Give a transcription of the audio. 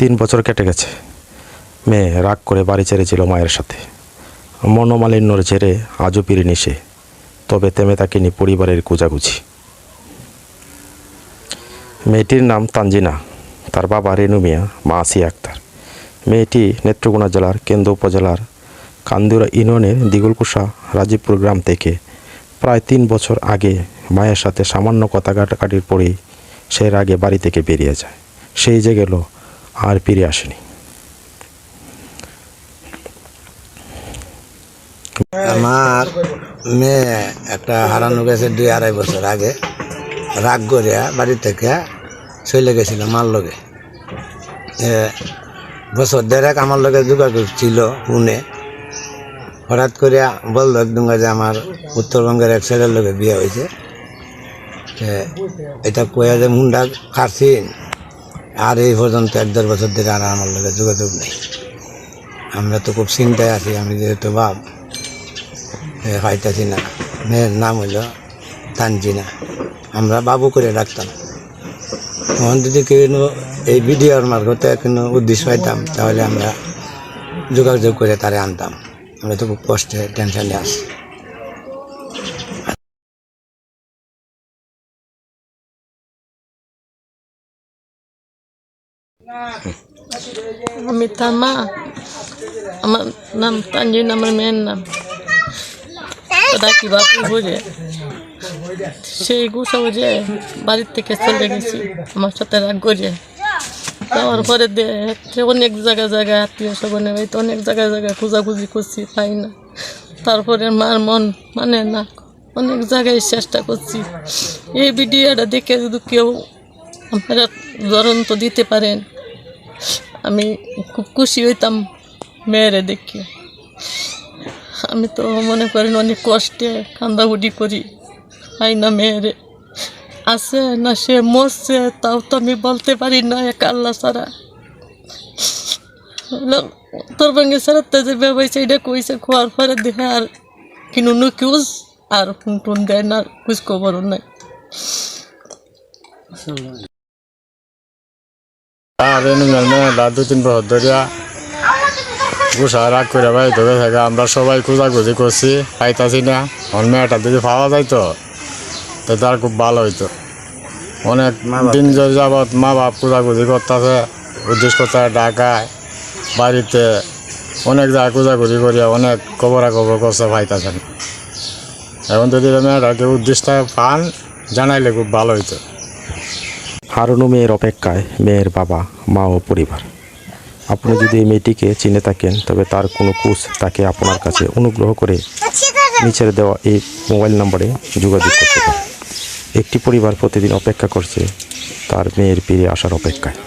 তিন বছর কেটে গেছে। মেয়ে রাগ করে বাড়ি ছেড়েছিল মায়ের সাথে। মনোমালিন্যর ঝেড়ে আজও পিরিনি সে। তবে তেমে তাকে তাকিনি পরিবারের কুজাগুজি মেয়েটির নাম তানজিনা। তার বাবা রেনু মিয়া, মা আসিয়া আক্তার। মেয়েটি নেত্রকোনা জেলার কেন্দ্র উপজেলার কান্দুরা ইউনিয়নের দিগুলকুষা রাজীবপুর গ্রাম থেকে প্রায় তিন বছর আগে মায়ের সাথে সামান্য কথা কাটাকাটির পরেই সে আগে বাড়ি থেকে বেরিয়ে যায়। সেই যে গেল আর ফিরে আসেনি। আমার মেয়ে একটা হারানো গেছে দুই আড়াই বছর আগে। রাগ করিয়া বাড়ি থেকে চলে গেছিল মার লগে। বছর দেড়েক আমার লগে যোগাযোগ ছিল শুনে হঠাৎ করিয়া বলল একদম যে আমার উত্তরবঙ্গের এক ছেলের লগে বিয়ে হয়েছে। এটা কয়া যে মুন্ডা কাটছিন আর এই পর্যন্ত এক দেড় বছর ধরে আর আমার লগে যোগাযোগ নেই। আমরা তো খুব চিন্তায় আছি, আমি যেহেতু বাপ পাইতাছি না। মেয়ের নাম হইল তানজিনা। আমরা বাবু করে ডাকতাম। তখন যদি কোনো এই ভিডিওর মারফতে কোনো উদ্দেশ্য পাইতাম, তাহলে আমরা যোগাযোগ করে তারে আনতাম। আমরা তো খুব কষ্টে টেনশনে আছি। আমি তার মা আমার নাম তানজিন আমার মেয়ের নাম ডাকি বাপু বুঝে সেই গুছা বুঝে বাড়ির থেকে চলে গেছি আমার সাথে রাগ করে যাওয়ার পরে দেখে অনেক জায়গায় জায়গায় আত্মীয় স্বজনের বাড়িতে অনেক জায়গায় জায়গায় খোঁজাখুঁজি করছি পাই না তারপরে মার মন মানে না অনেক জায়গায় চেষ্টা করছি এই ভিডিওটা দেখে যদি কেউ আপনারা তো দিতে পারেন। আমি খুব খুশি হইতাম মেয়েরে দেখি। আমি তো মনে করেন অনেক কষ্টে কান্দাকুটি করি। পাই না মেয়েরে। আছে না সে মরছে, তাও তো আমি বলতে পারি না এক আল্লাহ ছাড়া। তোর ছাড়া তো যে ব্যবসা, এটা কইছে খোয়ার পরে দেখে আর কিনু নুকিউজ আর ফোন টোন দেয় না কুছ খবরও নাই। আর দু তিন বছর ধরিয়া গুছা রাগ করে ভাই ধরে থাকে। আমরা সবাই খোঁজাখুঁজি করছি, পাইতাছি না। আমার মেয়েটা যদি পাওয়া যাইতো তো তার খুব ভালো হইতো। অনেক দিন যাবৎ মা বাপ খোঁজাখুঁজি করতেছে, উদ্দেশ্য করতে ঢাকায়, বাড়িতে অনেক জায়গায় খোঁজাখুঁজি করিয়া অনেক খবরা খবর করছে পাইতাছেন এখন যদি মেয়েটাকে উদ্দেশ্য পান, জানাইলে খুব ভালো হইতো। হারানো মেয়ের অপেক্ষায় মেয়ের বাবা, মা ও পরিবার। আপনি যদি এই মেয়েটিকে চিনে থাকেন, তবে তার কোনো কুশ তাকে আপনার কাছে অনুগ্রহ করে নিচের দেওয়া এই মোবাইল নম্বরে যোগাযোগ করতে পারে। একটি পরিবার প্রতিদিন অপেক্ষা করছে তার মেয়ের ফিরে আসার অপেক্ষায়।